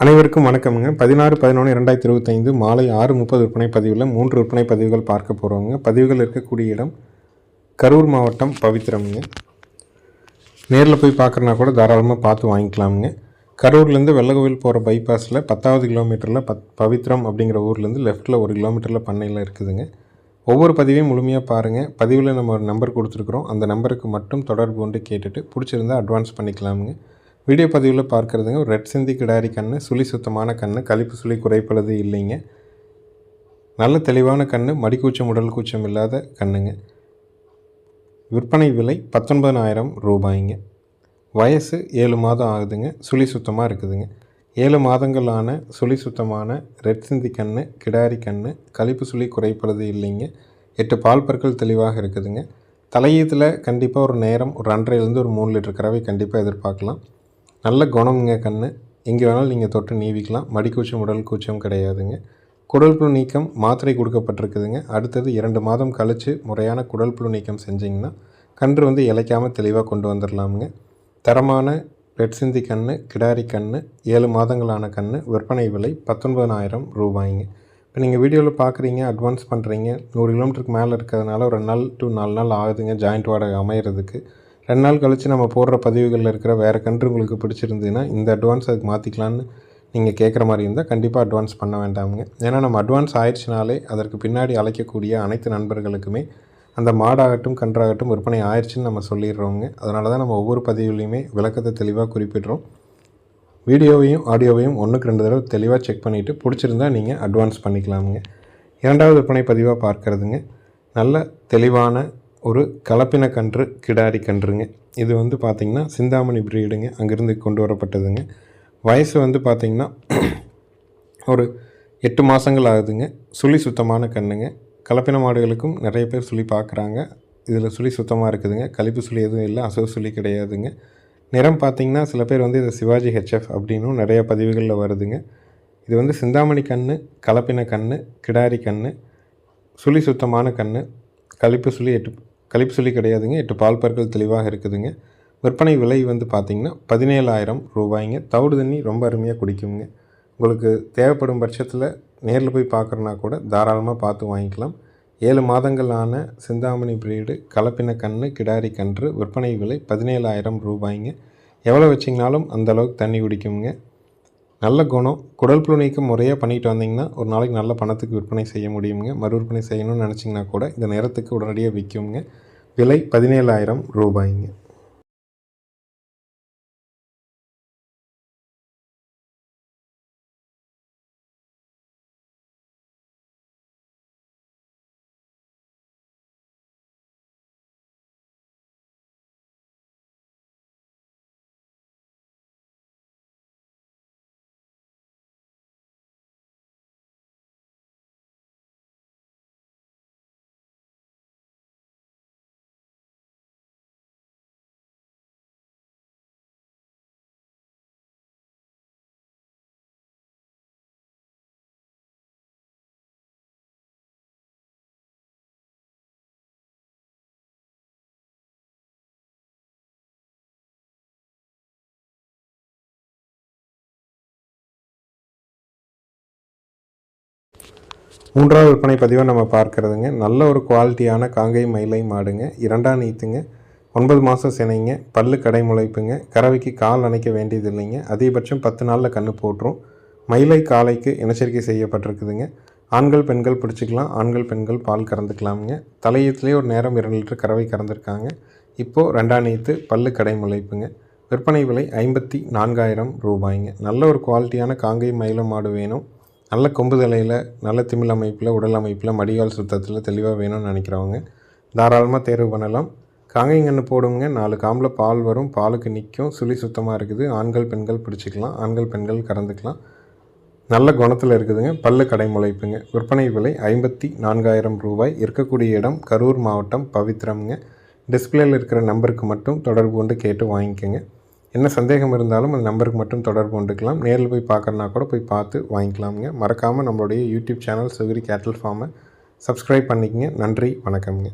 அனைவருக்கும் வணக்கமுங்க. பதினாறு பதினொன்று இரண்டாயிரத்தி இருபத்தைந்து மாலை ஆறு முப்பது விற்பனை பதிவில் மூன்று விற்பனை பதிவுகள் பார்க்க போகிறோங்க பதிவுகள் இருக்கக்கூடிய இடம் கரூர் மாவட்டம் பவித்திரம்ங்க நேரில் போய் பார்க்குறனா கூட தாராளமாக பார்த்து வாங்கிக்கலாமுங்க. கரூர்லேருந்து வெள்ளகோவில் போகிற பைபாஸில் பத்தாவது கிலோமீட்டரில் பத் பவித்ரம் அப்படிங்கிற ஊர்லேருந்து லெஃப்ட்டில் ஒரு கிலோமீட்டரில் பண்ணையில் இருக்குதுங்க. ஒவ்வொரு பதிவையும் முழுமையாக பாருங்கள் பதிவில் நம்ம ஒரு நம்பர் கொடுத்துருக்குறோம். அந்த நம்பருக்கு மட்டும் தொடர்பு கொண்டு கேட்டுட்டு பிடிச்சிருந்தா அட்வான்ஸ் பண்ணிக்கலாமுங்க. வீடியோ பதிவில் பார்க்குறதுங்க ஒரு ரெட் சிந்தி கிடாரி கண் சுழி சுத்தமான கன்று கழிப்பு சுழி குறைப்பளது இல்லைங்க. நல்ல தெளிவான கன்று மடிக்கூச்சம் உடல் கூச்சம் இல்லாத கண்ணுங்க. விற்பனை விலை பத்தொன்பதாயிரம் ரூபாய்ங்க. வயசு ஏழு மாதம் ஆகுதுங்க சுழி சுத்தமாக இருக்குதுங்க. ஏழு மாதங்களான சுழி சுத்தமான ரெட் சிந்தி கன்று கிடாரி கன்று கழிப்பு சுழி குறைப்பது இல்லைங்க. எட்டு பால் பற்கள் தெளிவாக இருக்குதுங்க. தலையீத்தில் கண்டிப்பாக ஒரு நேரம் ஒரு ரெண்டரைலேருந்து ஒரு மூணு லிட்டர் கறவை கண்டிப்பாக எதிர்பார்க்கலாம். நல்ல குணமுங்க கன்று எங்கே வேணாலும் நீங்கள் தொட்டு நீவிக்கலாம். மடிக்கூச்சம் உடல் கூச்சம் கிடையாதுங்க. குடல் புழு நீக்கம் மாத்திரை கொடுக்கப்பட்டிருக்குதுங்க. அடுத்தது இரண்டு மாதம் கழித்து முறையான குடல் புழு நீக்கம் செஞ்சிங்கன்னா கன்று வந்து இலைக்காமல் தெளிவாக கொண்டு வந்துடலாமுங்க தரமான பெட் சிந்தி கன்று கிடாரி கன்று ஏழு மாதங்களான கன்று விற்பனை விலை பத்தொன்பதாயிரம் ரூபாய்ங்க. இப்போ நீங்கள் வீடியோவில் பார்க்குறீங்க அட்வான்ஸ் பண்ணுறீங்க நூறு கிலோமீட்டருக்கு மேலே இருக்கிறதுனால ஒரு நாள் டு நாலு நாள் ஆகுதுங்க ஜாயிண்ட் வாடகை அமையிறதுக்கு. ரெண்டு நாள் கழித்து நம்ம போடுற பதிவுகளில் இருக்கிற வேறு கன்று உங்களுக்கு பிடிச்சிருந்ததுன்னா இந்த அட்வான்ஸ் அதுக்கு மாற்றிக்கலான்னு நீங்கள் கேட்குற மாதிரி இருந்தால் கண்டிப்பாக அட்வான்ஸ் பண்ண வேண்டாமுங்க. ஏன்னா நம்ம அட்வான்ஸ் ஆயிடுச்சுனாலே அதற்கு பின்னாடி அழைக்கக்கூடிய அனைத்து நண்பர்களுக்குமே அந்த மாடாகட்டும் கன்றாகட்டும் விற்பனை ஆயிடுச்சுன்னு நம்ம சொல்லிடுறோங்க. அதனால தான் நம்ம ஒவ்வொரு பதிவுலையுமே விளக்கத்தை தெளிவாக குறிப்பிடுறோம். வீடியோவையும் ஆடியோவையும் ஒன்றுக்கு ரெண்டு தடவை தெளிவாக செக் பண்ணிவிட்டு பிடிச்சிருந்தா நீங்கள் அட்வான்ஸ் பண்ணிக்கலாமுங்க. இரண்டாவது விற்பனை பதிவாக பார்க்குறதுங்க. நல்ல தெளிவான ஒரு கலப்பின கன்று கிடாரி கன்றுங்க. இது வந்து பார்த்திங்கன்னா சிந்தாமணி பிரீடுங்க. அங்கேருந்து கொண்டு வரப்பட்டதுங்க. வயசு வந்து பார்த்திங்கன்னா ஒரு எட்டு மாதங்கள் ஆகுதுங்க. சுழி சுத்தமான கண்ணுங்க. கலப்பின மாடுகளுக்கும் நிறைய பேர் சுழி பார்க்குறாங்க இதில் சுழி சுத்தமாக இருக்குதுங்க. கழிப்பு சுழி எதுவும் இல்லை. அசோ சுழி கிடையாதுங்க. நிறம் பார்த்திங்கன்னா சில பேர் வந்து இது சிவாஜி ஹெச்எஃப் அப்படின்னும் நிறைய பதிவுகளில் வருதுங்க. இது வந்து சிந்தாமணி கன்று கலப்பின கன்று கிடாரி கன்று சுழி சுத்தமான கன்று கழிப்பு சுழி எட்டு கழிப்பு சொல்லி கிடையாதுங்க. எட்டு பால் பற்கள் தெளிவாக இருக்குதுங்க. விற்பனை விலை வந்து பார்த்திங்கன்னா பதினேழாயிரம் ரூபாய்ங்க. தவிடு தண்ணி ரொம்ப அருமையாக குடிக்குங்க. உங்களுக்கு தேவைப்படும் பட்சத்தில் நேரில் போய் பார்க்குறனா கூட தாராளமாக பார்த்து வாங்கிக்கலாம். ஏழு மாதங்கள் ஆன சிந்தாமணி பிரீடு கலப்பின கன்று கிடாரி கன்று விற்பனை விலை பதினேழாயிரம் ரூபாய்ங்க. எவ்வளோ வச்சிங்கனாலும் அந்தளவுக்கு தண்ணி குடிக்குங்க. நல்ல குணம் குடல் புழு நீக்கம் முறையாக பண்ணிட்டு வந்தீங்கன்னா ஒரு நாளைக்கு நல்ல பணத்துக்கு விற்பனை செய்ய முடியுங்க மறு விற்பனை செய்யணும்னு நினச்சிங்கன்னா கூட இந்த நேரத்துக்கு உடனடியாக விற்குங்க விலை பதினேழாயிரம் ரூபாய்ங்க. மூன்றாவது விற்பனை பதிவாக நம்ம பார்க்குறதுங்க. நல்ல ஒரு குவாலிட்டியான காங்கை மயிலை மாடுங்க. இரண்டாம் நீத்துங்க. ஒன்பது மாதம் சினைங்க. பல்லு கடை முளைப்புங்க. கறவைக்கு கால் அணைக்க வேண்டியது இல்லைங்க அதிகபட்சம் பத்து நாளில் கன்று போட்டுரும். மயிலை காலைக்கு இனச்சரிக்கை செய்யப்பட்டிருக்குதுங்க. ஆண்கள் பெண்கள் பிடிச்சிக்கலாம். ஆண்கள் பெண்கள் பால் கறந்துக்கலாமுங்க. தலையத்துலேயே ஒரு நேரம் இரண்டு லிட்டர் கறவை கறந்துருக்காங்க. இப்போது ரெண்டாம் நீத்து பல்லு கடை முளைப்புங்க. விற்பனை விலை ஐம்பத்தி நான்காயிரம் ரூபாய்ங்க. நல்ல ஒரு குவாலிட்டியான காங்கை மயில மாடு வேணும். நல்ல கொம்பு தலையில் நல்ல திமிழ் அமைப்பில் உடல் அமைப்பில் மடிகால் சுத்தத்தில் தெளிவாக வேணும்னு நினைக்கிறவங்க தாராளமாக தேர்வு பண்ணலாம். காங்கைங்கன்னு போடுங்க. நாலு காம்பில் பால் வரும். பாலுக்கு நிற்கும் சுழி சுத்தமாக இருக்குது. ஆண்கள் பெண்கள் பிடிச்சிக்கலாம். ஆண்கள் பெண்கள் கறந்துக்கலாம். நல்ல குணத்தில் இருக்குதுங்க. பல்லு கடை முளைப்புங்க. விற்பனை விலை ஐம்பத்தி நான்காயிரம் ரூபாய். இருக்கக்கூடிய இடம் கரூர் மாவட்டம் பவித்ரம்ங்க. டிஸ்பிளேயில் இருக்கிற நம்பருக்கு மட்டும் தொடர்பு கொண்டு கேட்டு வாங்கிக்கோங்க. என்ன சந்தேகம் இருந்தாலும் அந்த நம்பருக்கு மட்டும் தொடர்பு கொண்டுக்கலாம். நேரில் போய் பார்க்குறனா கூட போய் பார்த்து வாங்கிக்கலாமுங்க. மறக்காமல் நம்மளுடைய யூடியூப் சேனல் சுகிரி கேட்டல் ஃபார்மை சப்ஸ்கிரைப் பண்ணிக்கங்க. நன்றி வணக்கம்ங்க.